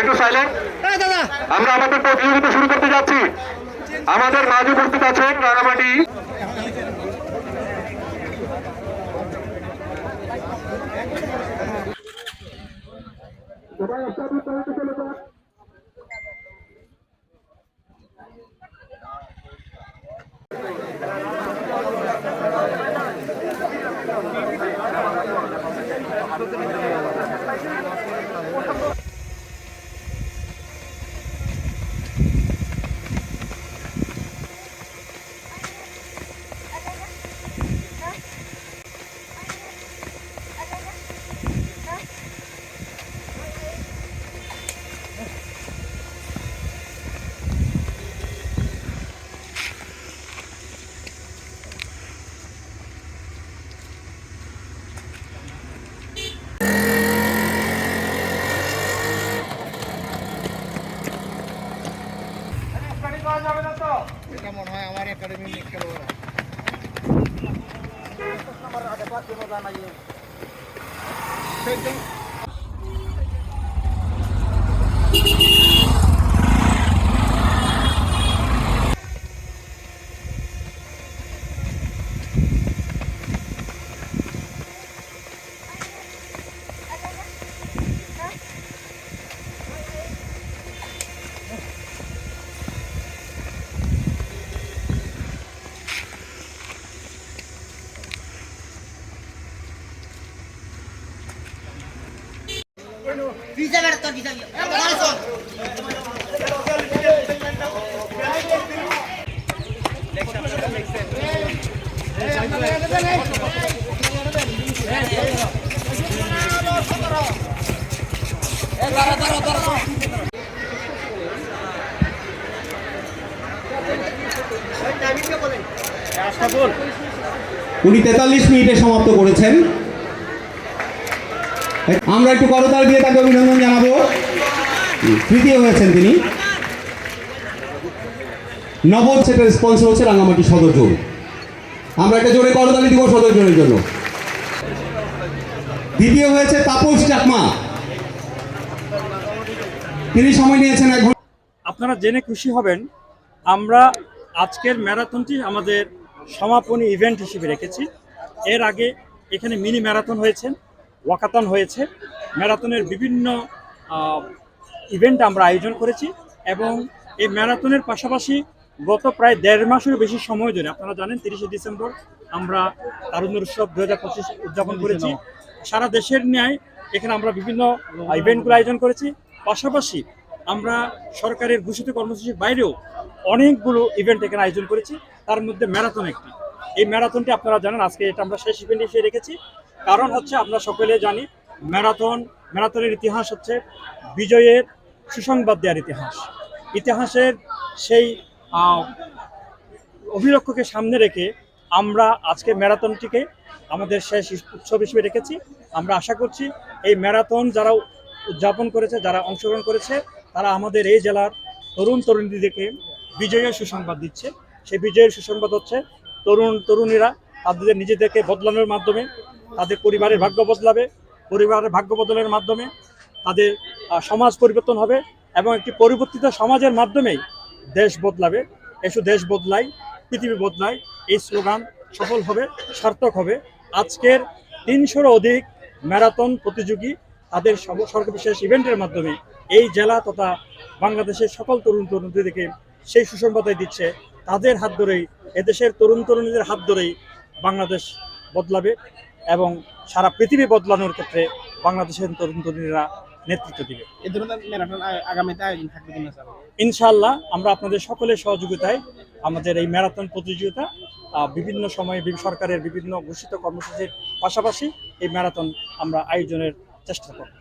একটু সাইলেন্ট আমরা আমাদের প্রতিযোগিতা শুরু করতে যাচ্ছি। আমাদের মাঝে উপস্থিত আছেন রাঙামাটি। এটা हमारे अकेडमी में हो रहा है। উনি তেতাল্লিশ মিনিটে সমাপ্ত করেছেন। আমরা একটু করতাল দিয়ে তাকে অভিনন্দন জানাব। তৃতীয় হয়েছেন তিনি। নবদ সেটের স্পন্সর হচ্ছে রাঙামাটি সদর জোন। আমরা একটা জোরে করতালি দিব সদর জোনের জন্য। দ্বিতীয় হয়েছে তাপস চাকমা। তিনি সময় নিয়েছেন এক আপনারা জেনে খুশি হবেন, আমরা আজকের ম্যারাথনটি আমাদের সমাপনী ইভেন্ট হিসেবে রেখেছি। এর আগে এখানে মিনি ম্যারাথন হয়েছে। ওয়াকাথন হয়েছে। ম্যারাথনের বিভিন্ন ইভেন্ট আমরা আয়োজন করেছি এবং এই ম্যারাথনের পাশাপাশি গত প্রায় দেড় মাসেরও বেশি সময় ধরে আপনারা জানেন তিরিশে ডিসেম্বর আমরা তারুণ্য উৎসব দু হাজার পঁচিশ উদযাপন করেছি। সারা দেশের ন্যায় এখানে আমরা বিভিন্ন ইভেন্টগুলো আয়োজন করেছি। পাশাপাশি আমরা সরকারের ঘোষিত কর্মসূচির বাইরেও অনেকগুলো ইভেন্ট এখানে আয়োজন করেছি। তার মধ্যে ম্যারাথন একটি। এই ম্যারাথনটি আপনারা জানেন আজকে এটা আমরা শেষ ইভেন্ট হিসেবে রেখেছি। কারণ হচ্ছে আমরা সকলে জানি ম্যারাথন ম্যারাথনের ইতিহাস হচ্ছে বিজয়ের সুসংবাদ দেওয়ার ইতিহাস। ইতিহাসের সেই আহ, অভিলক্ষকে সামনে রেখে আমরা আজকে ম্যারাথনটিকে আমাদের শেষ উৎসব হিসেবে রেখেছি। আমরা আশা করছি এই ম্যারাথন যারা উদযাপন করেছে যারা অংশগ্রহণ করেছে তারা আমাদের এই জেলার তরুণ তরুণীদেরকে বিজয়ের সুসংবাদ দিচ্ছে। সেই বিজয়ের সুসংবাদ হচ্ছে তরুণ তরুণীরা তাদের নিজেদেরকে বদলানোর মাধ্যমে তাদের পরিবারের ভাগ্য বদলাবে, পরিবারের ভাগ্য বদলের মাধ্যমে তাদের সমাজ পরিবর্তন হবে এবং একটি পরিবর্তিত সমাজের মাধ্যমেই দেশ বদলাবে। এসো দেশ বদলাই, পৃথিবী বদলায় এই স্লোগান সফল হবে, সার্থক হবে। আজকের তিনশোর অধিক ম্যারাথন প্রতিযোগী তাদের সর্ববিশেষ ইভেন্টের মাধ্যমে এই জেলা তথা বাংলাদেশের সকল তরুণ তরুণীদেরকে সেই সুসংবাদই দিচ্ছে, তাদের হাত ধরেই, এদেশের তরুণ তরুণীদের হাত ধরেই বাংলাদেশ বদলাবে। এবং সারা পৃথিবী বদলানোর ক্ষেত্রে বাংলাদেশের তরুণ তরুণীরা নেতৃত্ব দিবে। এই ধরনের ম্যারাথন আগামীতে আয়োজন থাকবে কিনা স্যার? ইনশাআল্লাহ আমরা আপনাদের সকলের সহযোগিতায় আমাদের এই ম্যারাথন প্রতিযোগিতা বিভিন্ন সময়ে সরকারের বিভিন্ন ঘোষিত কর্মসূচির পাশাপাশি এই ম্যারাথন আমরা আয়োজনের চেষ্টা করব।